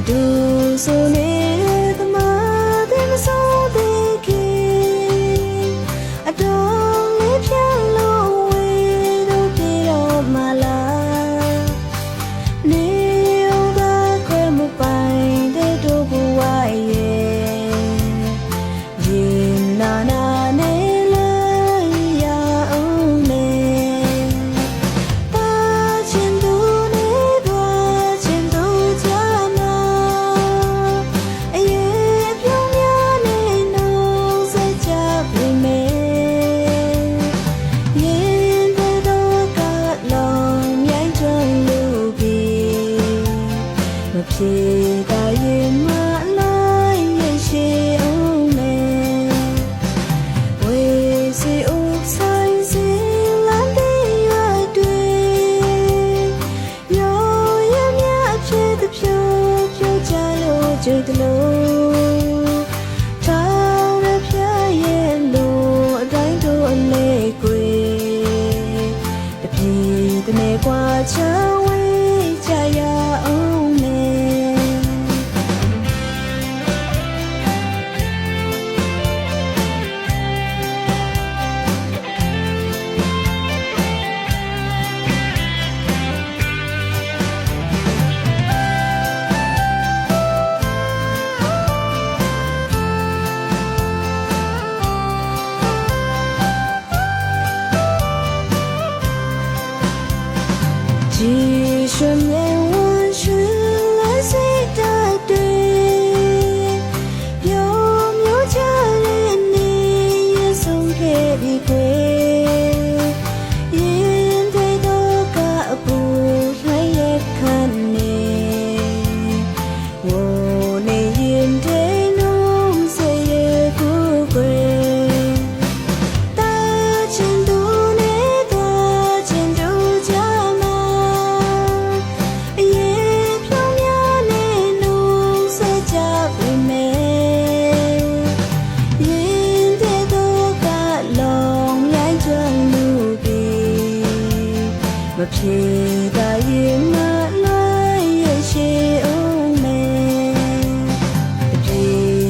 အတူဆိုနေသမားတမစိုးသေးခင်အတော်လေးဖြတ်လို့ဝေတို့ပြေတော့မလာနေဦးကခွဲမပိုင်တဲ့တို့ဘဝရဲ့ရင်နာနာ ဖြေကရင်မလိုက်ရရှိအောင်မဲဝေစီဦးဆိုင်စီလာတဲ့ရတွေ့ရောရမြအဖြစ်တဖြိုးဖြိုးချလို့ကြွတလို့ထောင်းရပြရဲ့လို့အတိုင်းတို့အလေးကိုတပြေတနေกว่าချမ်း ocean မပြေသာရင်မလိုက်ရရှိအောင်မေအပြေ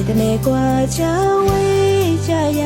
တနေกว่าချဝေးကြရ